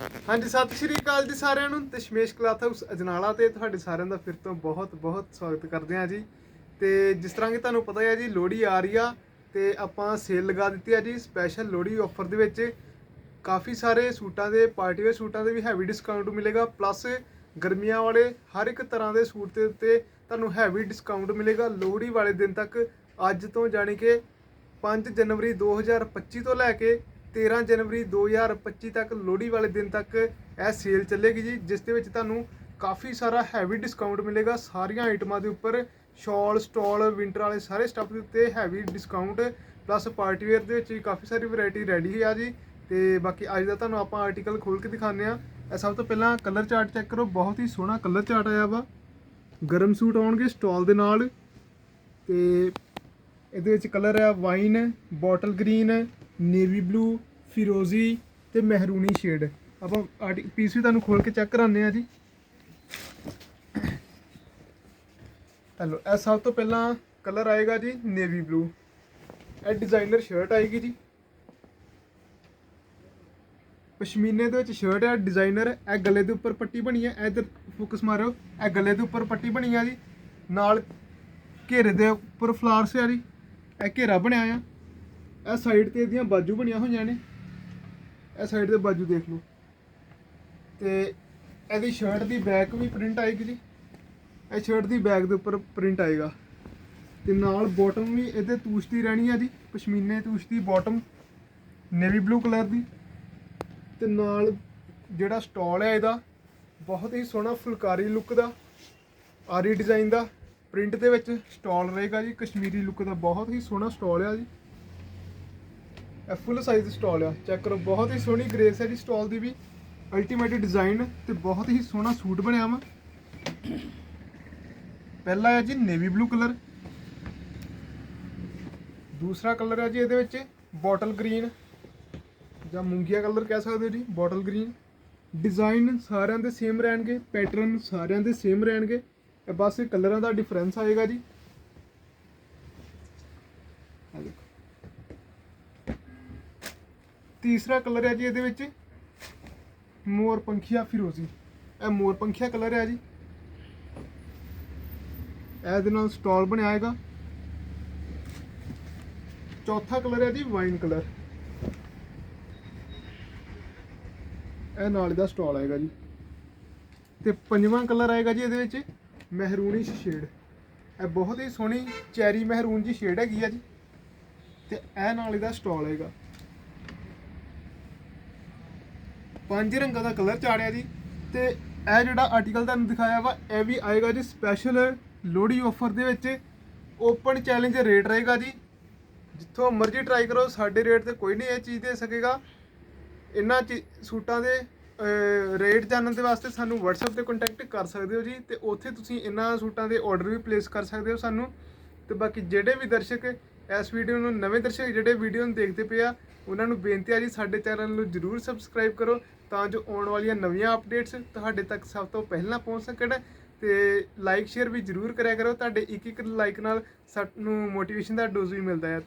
ਹਾਂਜੀ, ਸਤਿ ਸ਼੍ਰੀ ਅਕਾਲ ਜੀ ਸਾਰਿਆਂ ਨੂੰ ਦਸ਼ਮੇਸ਼ ਕਲਾਥ ਹਾਊਸ ਅਜਨਾਲਾ ਤੇ ਤੁਹਾਡੇ ਸਾਰਿਆਂ ਦਾ ਫਿਰ ਤੋਂ ਬਹੁਤ ਬਹੁਤ ਸਵਾਗਤ ਕਰਦੇ ਹਾਂ ਜੀ। ਤੇ ਜਿਸ ਤਰ੍ਹਾਂ ਕਿ ਤੁਹਾਨੂੰ ਪਤਾ ਹੈ ਜੀ, ਲੋਹੜੀ ਆ ਰਹੀ ਆ ਤੇ ਆਪਾਂ ਸੇਲ ਲਗਾ ਦਿੱਤੀ ਆ ਜੀ ਸਪੈਸ਼ਲ ਲੋਹੜੀ ਆਫਰ ਦੇ ਵਿੱਚ। ਕਾਫੀ ਸਾਰੇ ਸੂਟਾਂ ਦੇ ਪਾਰਟੀ ਵੇਅਰ ਸੂਟਾਂ ਦੇ ਵੀ ਹੈਵੀ ਡਿਸਕਾਊਂਟ ਮਿਲੇਗਾ ਪਲੱਸ ਗਰਮੀਆਂ ਵਾਲੇ ਹਰ ਇੱਕ ਤਰ੍ਹਾਂ ਦੇ ਸੂਟ ਦੇ ਉੱਤੇ ਤੁਹਾਨੂੰ ਹੈਵੀ ਡਿਸਕਾਊਂਟ ਮਿਲੇਗਾ। ਲੋਹੜੀ ਵਾਲੇ ਦਿਨ ਤੱਕ, ਅੱਜ ਤੋਂ ਜਾਣੀ ਕਿ 5 ਜਨਵਰੀ 2025 ਤੋਂ ਲੈ ਕੇ 13 ਜਨਵਰੀ 2025 ਤੱਕ ਲੋਹੜੀ ਵਾਲੇ ਦਿਨ ਤੱਕ ਇਹ ਸੇਲ ਚੱਲੇਗੀ ਜੀ, ਜਿਸ ਦੇ ਵਿੱਚ ਤੁਹਾਨੂੰ ਕਾਫੀ ਸਾਰਾ ਹੈਵੀ ਡਿਸਕਾਊਂਟ ਮਿਲੇਗਾ। ਸਾਰੀਆਂ ਆਈਟਮਾਂ ਦੇ ਉੱਪਰ ਸ਼ਾਲ ਸਟਾਲ ਵਿੰਟਰ ਵਾਲੇ ਸਾਰੇ ਸਟੱਫ ਦੇ ਉੱਤੇ heavy discount plus party wear ਦੇ ਵਿੱਚ ਵੀ ਕਾਫੀ ਸਾਰੀ ਵੈਰਾਈਟੀ ਰੈਡੀ ਆ ਜੀ। ਤੇ ਬਾਕੀ ਅੱਜ ਦਾ ਤੁਹਾਨੂੰ ਆਪਾਂ ਆਰਟੀਕਲ ਖੋਲ ਕੇ ਦਿਖਾਉਂਦੇ ਆ ਇਹ ਸਭ ਤੋਂ ਪਹਿਲਾਂ ਕਲਰ ਚਾਰਟ ਚੈੱਕ ਕਰੋ, ਬਹੁਤ ਹੀ ਸੋਹਣਾ ਕਲਰ ਚਾਰਟ ਆਇਆ ਵਾ। ਗਰਮ ਸੂਟ ਆਉਣਗੇ ਸਟਾਲ ਦੇ ਨਾਲ। ਤੇ ਇਹਦੇ ਵਿੱਚ ਕਲਰ ਆ wine bottle green navy blue ਫਿਰੋਜ਼ੀ ਤੇ ਮਹਿਰੂਨੀ ਸ਼ੇਡ ਆਪਾਂ ਪੀਸ ਵੀ ਤੁਹਾਨੂੰ ਖੋਲ ਕੇ ਚੈੱਕ ਕਰਾਉਂਦੇ ਆ ਜੀ। ਹਲੋ, ਇਹ ਸਭ ਤੋਂ ਪਹਿਲਾਂ ਕਲਰ ਆਏਗਾ ਜੀ ਨੇਵੀ ਬਲੂ ਇਹ ਡਿਜ਼ਾਈਨਰ ਸ਼ਰਟ ਆਏਗੀ ਜੀ। ਪਸ਼ਮੀਨੇ ਦੇ ਵਿੱਚ ਸ਼ਰਟ ਹੈ ਡਿਜ਼ਾਈਨਰ ਇਹ ਗਲੇ ਦੇ ਉੱਪਰ ਪੱਟੀ ਬਣੀ ਹੈ। ਇਧਰ ਫੋਕਸ ਮਾਰਿਓ, ਇਹ ਗਲੇ ਦੇ ਉੱਪਰ ਪੱਟੀ ਬਣੀ ਆ ਜੀ। ਨਾਲ ਘੇਰੇ ਦੇ ਉੱਪਰ ਫਲਾਰਸ ਆ ਜੀ। ਇਹ ਘੇਰਾ ਬਣਿਆ ਆ। ਇਹ ਸਾਈਡ ਤੇ ਇਹਦੀਆਂ ਬਾਜੂ ਬਣੀਆਂ ਹੋਈਆਂ ਨੇ। ਇਹ ਸਾਈਡ ਤੇ ਬਾਜੂ ਦੇਖ ਲਓ। ਤੇ ਇਹਦੀ ਸ਼ਰਟ ਦੀ ਬੈਕ ਵੀ ਪ੍ਰਿੰਟ ਆਏਗੀ ਜੀ। ਇਹ ਸ਼ਰਟ ਦੀ ਬੈਕ ਦੇ ਉੱਪਰ ਪ੍ਰਿੰਟ ਆਏਗਾ। ਤੇ ਨਾਲ ਬਾਟਮ ਵੀ ਇਹਦੇ ਤੂਸ਼ ਦੀ ਰਹਿਣੀ ਆ ਜੀ, ਪਸ਼ਮੀਨੇ ਤੂਸ਼ ਦੀ ਬਾਟਮ ਨੇਵੀ ਬਲੂ ਕਲਰ ਦੀ। ਤੇ ਨਾਲ ਜਿਹੜਾ ਸਟਾਲ ਹੈ ਇਹਦਾ, ਬਹੁਤ ਹੀ ਸੋਹਣਾ ਫੁਲਕਾਰੀ ਲੁੱਕ ਦਾ, ਆਰੀ ਡਿਜ਼ਾਈਨ ਦਾ। ਪ੍ਰਿੰਟ ਦੇ ਵਿੱਚ ਸਟਾਲ ਰਹੇਗਾ ਜੀ, ਕਸ਼ਮੀਰੀ ਲੁੱਕ ਦਾ ਬਹੁਤ ਹੀ ਸੋਹਣਾ ਸਟਾਲ ਆ ਜੀ। ਇਹ ਫੁੱਲ ਸਾਈਜ਼ ਸਟਾਲ ਆ। ਚੈੱਕ ਕਰੋ, ਬਹੁਤ ਹੀ ਸੋਹਣੀ ਗ੍ਰੇਸ ਹੈ ਜੀ ਸਟਾਲ ਦੀ ਵੀ। ਅਲਟੀਮੇਟ ਡਿਜ਼ਾਈਨ ਤੇ ਬਹੁਤ ਹੀ ਸੋਹਣਾ ਸੂਟ ਬਣਿਆ ਵਾ। ਪਹਿਲਾ ਹੈ ਜੀ ਨੇਵੀ ਬਲੂ ਕਲਰ ਦੂਸਰਾ ਕਲਰ ਹੈ ਜੀ ਇਹਦੇ ਵਿੱਚ ਬੋਟਲ ਗ੍ਰੀਨ ਜਾਂ ਮੂੰਗੀਆ ਕਲਰ ਕਹਿ ਸਕਦੇ ਹੋ ਜੀ ਬੋਟਲ ਗ੍ਰੀਨ ਡਿਜ਼ਾਈਨ ਸਾਰਿਆਂ ਦੇ ਸੇਮ ਰਹਿਣਗੇ ਪੈਟਰਨ ਸਾਰਿਆਂ ਦੇ ਸੇਮ ਰਹਿਣਗੇ। ਇਹ ਬਸ ਕਲਰਾਂ ਦਾ ਡਿਫਰੈਂਸ ਆਏਗਾ ਜੀ। ਆਹ ਦੇਖੋ। ਤੀਸਰਾ ਕਲਰ ਹੈ ਜੀ ਇਹਦੇ ਵਿੱਚ। ਮੋਰ ਪੰਖੀਆ ਫਿਰੋਜ਼ੀ। ਇਹ ਮੋਰ ਪੰਖੀਆ ਕਲਰ ਹੈ ਜੀ। ਇਹਦੇ ਨਾਲ ਸਟਾਲ ਬਣਿਆ ਆਏਗਾ ਚੌਥਾ ਕਲਰ ਹੈ ਜੀ ਵਾਈਨ ਕਲਰ। ਇਹ ਨਾਲ ਦਾ ਸਟਾਲ ਆਏਗਾ ਜੀ। ਤੇ ਪੰਜਵਾਂ ਕਲਰ ਆਏਗਾ ਜੀ ਇਹਦੇ ਵਿੱਚ ਮਹਿਰੂਨੀ ਸ਼ੇਡ। ਇਹ ਬਹੁਤ ਹੀ ਸੋਹਣੀ ਚੈਰੀ ਮਹਿਰੂਨ ਜੀ ਸ਼ੇਡ ਹੈਗੀ ਆ ਜੀ। ਤੇ ਇਹ ਨਾਲ ਇਹਦਾ ਸਟਾਲ ਹੈਗਾ ਪੰਜ ਰੰਗਾਂ ਦਾ ਕਲਰ ਚਾੜਿਆ ਜੀ। ਤੇ ਇਹ ਜਿਹੜਾ ਆਰਟੀਕਲ ਤੁਹਾਨੂੰ ਦਿਖਾਇਆ ਵਾ, ਇਹ ਵੀ ਆਏਗਾ ਜੀ ਸਪੈਸ਼ਲ ਲੋਹੜੀ ਆਫਰ ਦੇ ਵਿੱਚ। ਓਪਨ ਚੈਲੰਜ ਰੇਟ ਰਹੇਗਾ ਜੀ। ਜਿੱਥੋਂ ਮਰਜ਼ੀ ਟਰਾਈ ਕਰੋ, ਸਾਡੇ ਰੇਟ ਤੇ ਕੋਈ ਨਹੀਂ ਇਹ ਚੀਜ਼ ਦੇ ਸਕੇਗਾ। ਇਹਨਾਂ ਚੀ- ਸੂਟਾਂ ਦੇ ਰੇਟ ਜਾਣਨ ਦੇ ਵਾਸਤੇ ਸਾਨੂੰ WhatsApp ਤੇ ਕੰਟੈਕਟ ਕਰ ਸਕਦੇ ਹੋ ਜੀ। ਤੇ ਉੱਥੇ ਤੁਸੀਂ ਇਹਨਾਂ ਸੂਟਾਂ ਦੇ ਆਰਡਰ ਵੀ ਪਲੇਸ ਕਰ ਸਕਦੇ ਹੋ ਸਾਨੂੰ। ਤੇ ਬਾਕੀ ਜਿਹੜੇ ਵੀ ਦਰਸ਼ਕ ਇਸ ਵੀਡੀਓ ਨੂੰ ਨਵੇਂ ਦਰਸ਼ਕ ਜਿਹੜੇ ਵੀਡੀਓ ਨੂੰ ਦੇਖਦੇ ਪਏ ਆ, ਉਹਨਾਂ ਨੂੰ ਬੇਨਤੀ ਆ ਜੀ ਸਾਡੇ ਚੈਨਲ ਨੂੰ ਜਰੂਰ ਸਬਸਕ੍ਰਾਈਬ ਕਰੋ ਤਾਂ ਜੋ ਆਉਣ ਵਾਲੀਆਂ ਨਵੀਆਂ ਅਪਡੇਟਸ ਤੁਹਾਡੇ ਤੱਕ ਸਭ ਤੋਂ ਪਹਿਲਾਂ ਪਹੁੰਚ ਸਕਣ ਤੇ ਲਾਈਕ ਸ਼ੇਅਰ ਵੀ ਜਰੂਰ ਕਰਿਆ ਕਰੋ। ਤੁਹਾਡੇ ਇੱਕ ਇੱਕ ਲਾਈਕ ਨਾਲ ਸਾਨੂੰ ਮੋਟੀਵੇਸ਼ਨ ਦਾ ਡੋਜ਼ ਵੀ ਮਿਲਦਾ ਹੈ